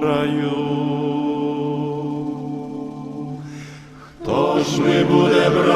Краю. Хто ж ми буде брати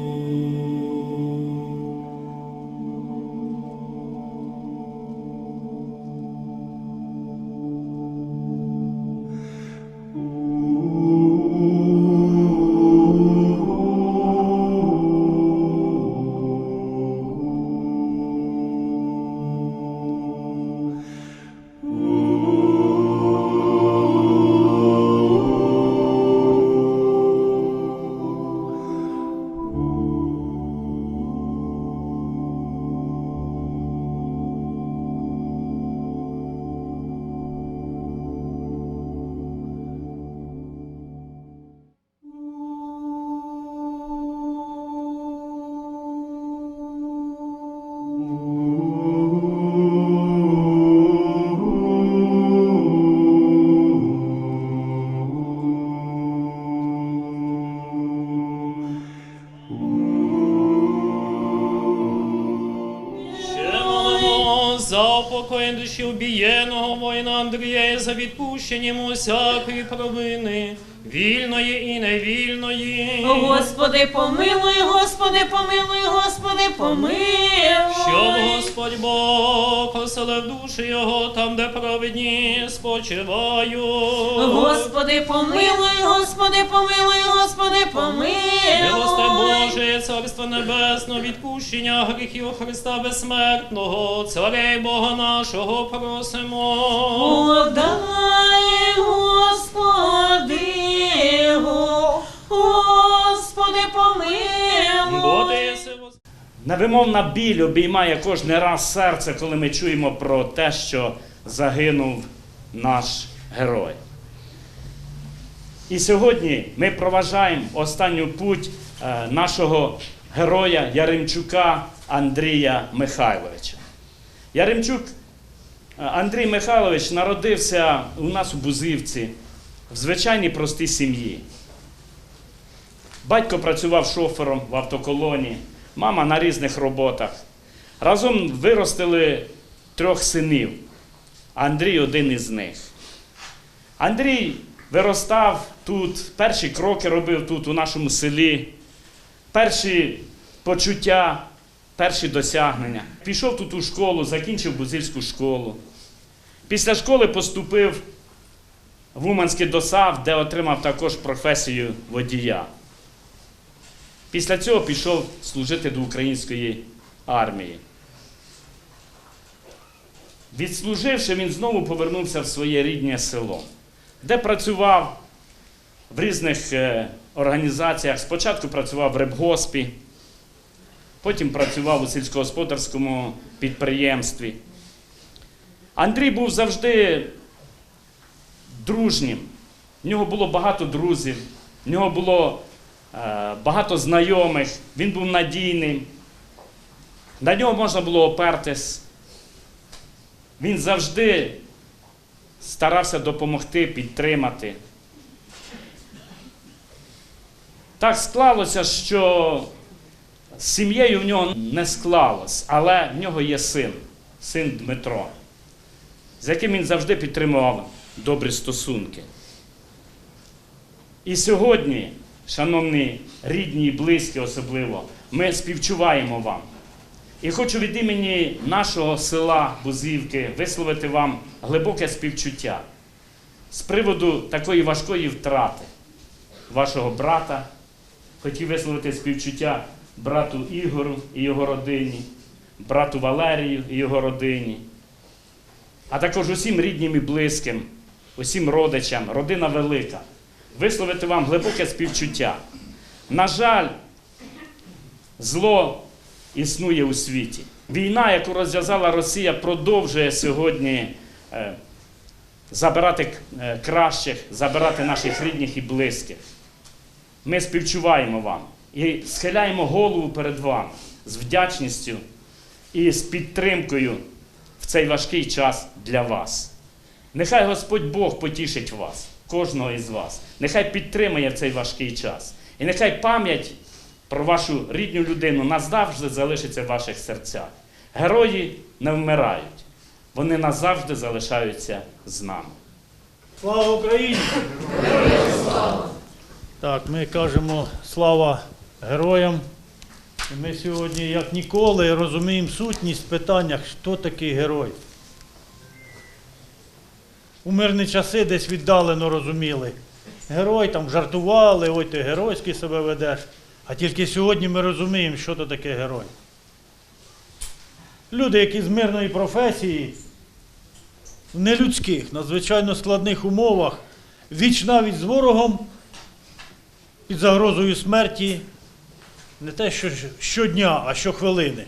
Ще за відпущенням усякої провини, вільної і невільної. Господи, помилуй, Господи, помилуй, Господи, помилуй. Щоб Господь Бог оселив душі його там, де праведні спочивають. Господи, помилуй, Господи, помилуй, Господи, помилуй. Боже, Царство Небесне, відпущення гріхів Христа Безсмертного, Царя й Бога нашого просимо. Господи, Невимовна біль обіймає кожне раз серце, коли ми чуємо про те, що загинув наш герой. І сьогодні ми проважаємо останню путь е, нашого героя Яремчука Андрія Михайловича. Яремчук Андрій Михайлович народився у нас у Бузивці в звичайній простій сім'ї. Батько працював шофером в автоколоні, мама на різних роботах. Разом виростили трьох синів. Андрій один із них. Андрій виростав тут, перші кроки робив тут, у нашому селі, перші почуття, перші досягнення. Пішов тут у школу, закінчив Бузильську школу. Після школи поступив в Уманський ДОСАВ, де отримав також професію водія. Після цього пішов служити до української армії. Відслуживши, він знову повернувся в своє рідне село, де працював в різних е, організаціях. Спочатку працював в рибгоспі, потім працював у сільськогосподарському підприємстві. Андрій був завжди дружнім. В нього було багато друзів, в нього було е, багато знайомих, він був надійним. На нього можна було опертись. Він завжди старався допомогти, підтримати. Так склалося, що сім'єю в нього не склалось, але в нього є син, син Дмитро, з яким він завжди підтримував добрі стосунки. І сьогодні, шановні рідні і близькі особливо, ми співчуваємо вам. І хочу від імені нашого села Бузівки висловити вам глибоке співчуття з приводу такої важкої втрати вашого брата. Хотів висловити співчуття брату Ігору і його родині, брату Валерію і його родині, а також усім ріднім і близьким, усім родичам, родина велика. Висловити вам глибоке співчуття. На жаль, зло існує у світі. Війна, яку розв'язала Росія, продовжує сьогодні е, забирати е, кращих, забирати наших рідних і близьких. Ми співчуваємо вам і схиляємо голову перед вами з вдячністю і з підтримкою в цей важкий час для вас. Нехай Господь Бог потішить вас, кожного із вас. Нехай підтримає в цей важкий час. І нехай пам'ять про вашу рідну людину назавжди залишиться в ваших серцях. Герої не вмирають, вони назавжди залишаються з нами. Слава Україні! Так, ми кажемо слава героям. Ми сьогодні, як ніколи, розуміємо сутність в питаннях, хто такий герой. У мирні часи десь віддалено розуміли. Герой там жартували, ой, ти геройський себе ведеш. А тільки сьогодні ми розуміємо, що то таке герой. Люди, які з мирної професії, в нелюдських, надзвичайно складних умовах, віч навіть з ворогом під загрозою смерті не те, що щодня, а щохвилини.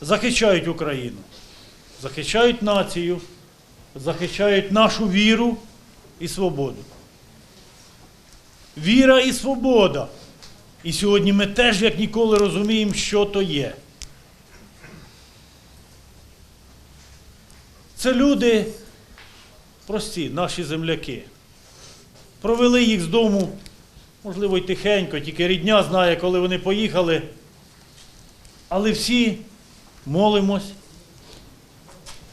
Захищають Україну, захищають націю, захищають нашу віру і свободу. Віра і свобода. І сьогодні ми теж, як ніколи, розуміємо, що то є. Це люди прості, наші земляки. Провели їх з дому, можливо, й тихенько, тільки рідня знає, коли вони поїхали. Але всі молимось,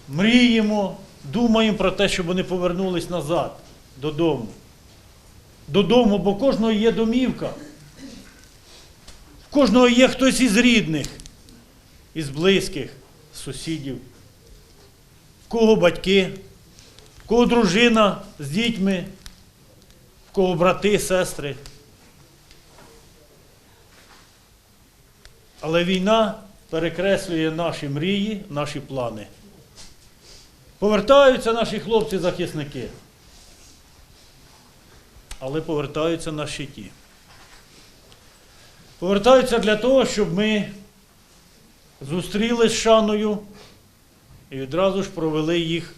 мріємо, думаємо про те, щоб вони повернулись назад додому. Додому, бо кожного є домівка. В кожного є хтось із рідних, із близьких, сусідів в кого батьки, в кого дружина з дітьми, в кого брати, сестри. Але війна перекреслює наші мрії, наші плани. Повертаються наші хлопці-захисники. Але повертаються на щиті. Повертаються для того, щоб ми зустріли з шаною і відразу ж провели їх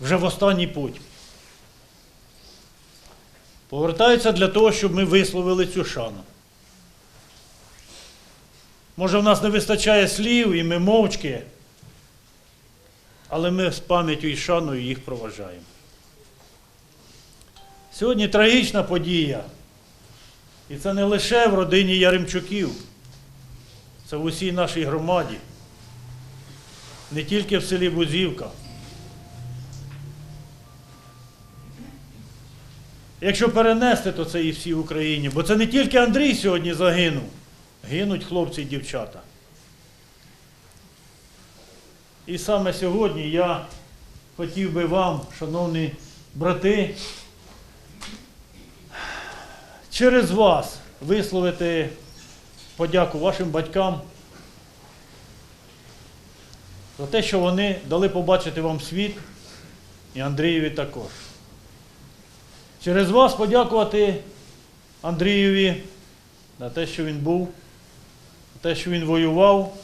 вже в останній путь. Повертаються для того, щоб ми висловили цю шану. Може, в нас не вистачає слів, і ми мовчки, але ми з пам'яттю і шаною їх проважаємо. Сьогодні трагічна подія. І це не лише в родині Яремчуків, це в усій нашій громаді не тільки в селі Бузівка. Якщо перенести, то це і всі в Україні. Бо це не тільки Андрій сьогодні загинув, гинуть хлопці і дівчата. І саме сьогодні я хотів би вам, шановні брати, через вас висловити подяку вашим батькам за те, що вони дали побачити вам світ і Андрієві також. Через вас подякувати Андрієві за те, що він був, те, що він воював,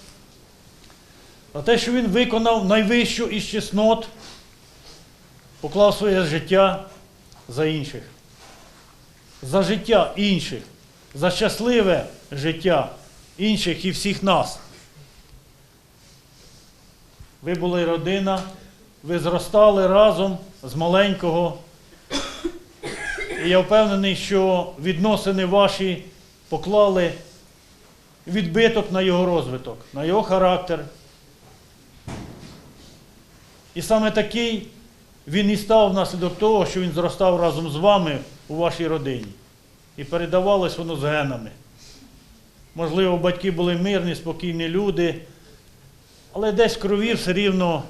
за те, що він виконав найвищу із чеснот, поклав своє життя за інших, за життя інших, за щасливе життя інших і всіх нас. Ви були родина, ви зростали разом з маленького. І я впевнений, що відносини ваші поклали відбиток на його розвиток, на його характер. І саме такий він і став внаслідок того, що він зростав разом з вами у вашій родині. І передавалось воно з генами. Можливо, батьки були мирні, спокійні люди, але десь в крові все рівно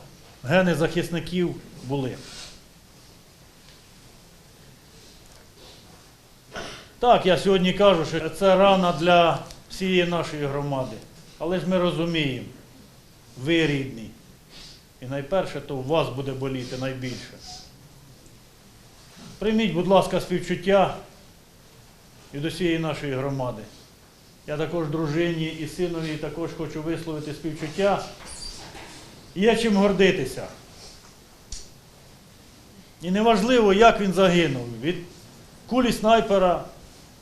гени захисників були. Так, я сьогодні кажу, що це рана для всієї нашої громади. Але ж ми розуміємо, ви рідні. І найперше, то у вас буде боліти найбільше. Прийміть, будь ласка, співчуття від усієї нашої громади. Я також дружині і синові також хочу висловити співчуття. Є чим гордитися. І неважливо, як він загинув. Від кулі снайпера,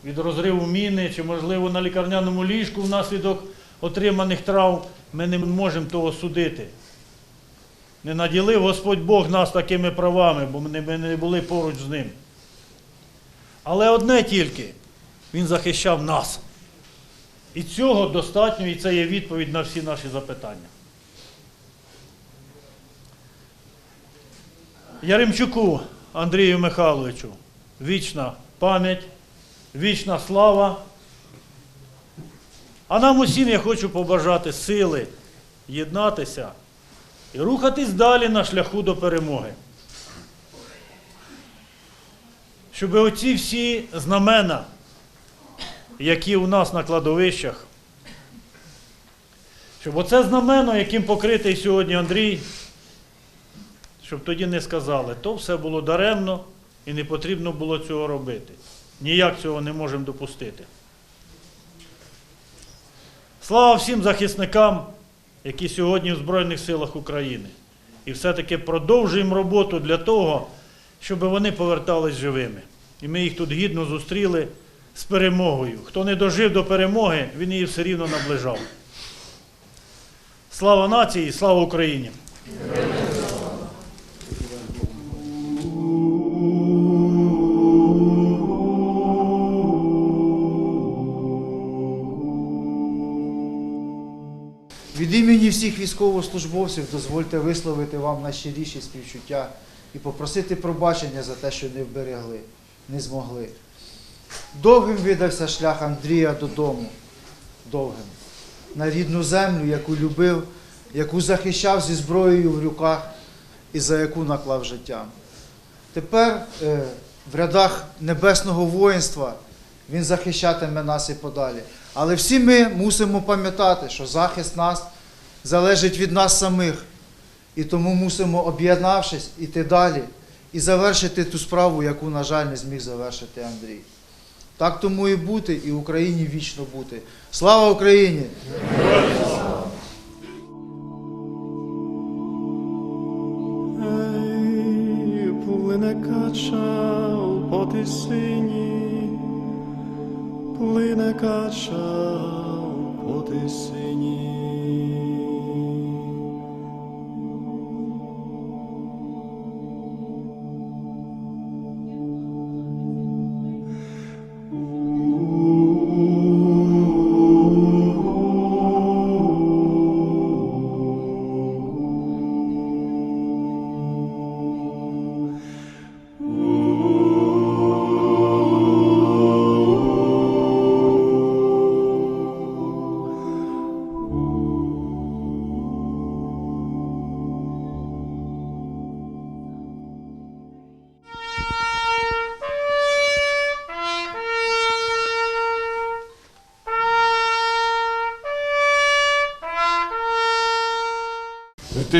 від розриву міни, чи, можливо, на лікарняному ліжку внаслідок отриманих травм, ми не можемо того судити. Не наділив Господь Бог нас такими правами, бо ми не- були поруч з ним. Але одне тільки, Він захищав нас. І цього достатньо, і це є відповідь на всі наші запитання. Яремчуку Андрію Михайловичу, вічна пам'ять, вічна слава. А нам усім я хочу побажати сили єднатися і рухатись далі на шляху до перемоги. Щоб оці всі знамена, які у нас на кладовищах, щоб оце знамено, яким покритий сьогодні Андрій, щоб тоді не сказали, то все було даремно і не потрібно було цього робити. Ніяк цього не можемо допустити. Слава всім захисникам, які сьогодні в Збройних силах України. І все-таки продовжуємо роботу для того, щоб вони повертались живими. І ми їх тут гідно зустріли з перемогою. Хто не дожив до перемоги, він її все рівно наближав. Слава нації, слава Україні! Від імені всіх військовослужбовців дозвольте висловити вам найщиріші співчуття і попросити пробачення за те, що не вберегли, не змогли. Довгим видався шлях Андрія додому, довгим, на рідну землю, яку любив, яку захищав зі зброєю в руках і за яку наклав життя. Тепер е, в рядах небесного воїнства він захищатиме нас і подалі. Але всі ми мусимо пам'ятати, що захист нас залежить від нас самих. І тому мусимо, об'єднавшись, іти далі і завершити ту справу, яку, на жаль, не зміг завершити Андрій. Так тому і бути, і Україні вічно бути. Слава Україні!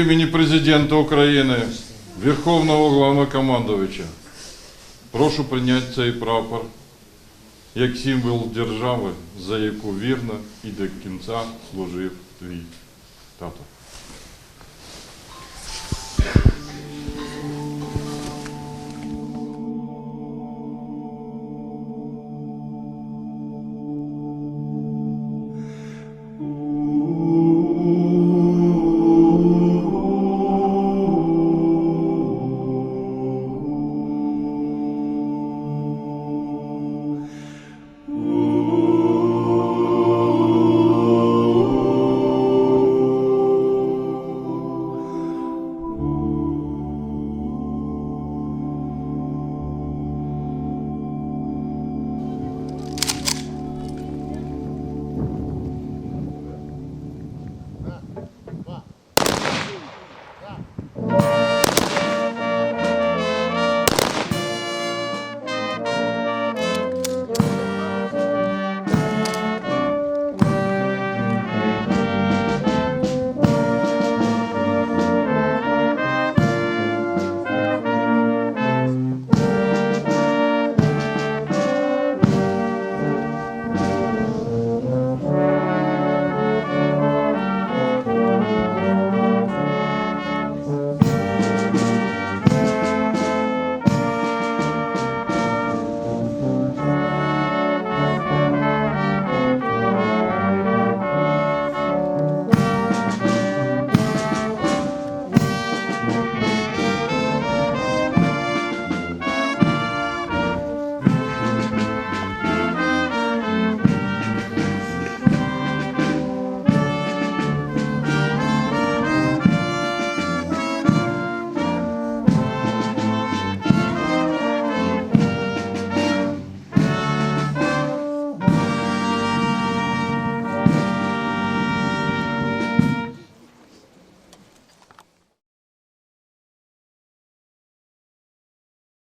Імені президента України, Верховного Главнокомандовича, прошу принять цей прапор як символ держави, за яку вірно і до кінця служив твій тато.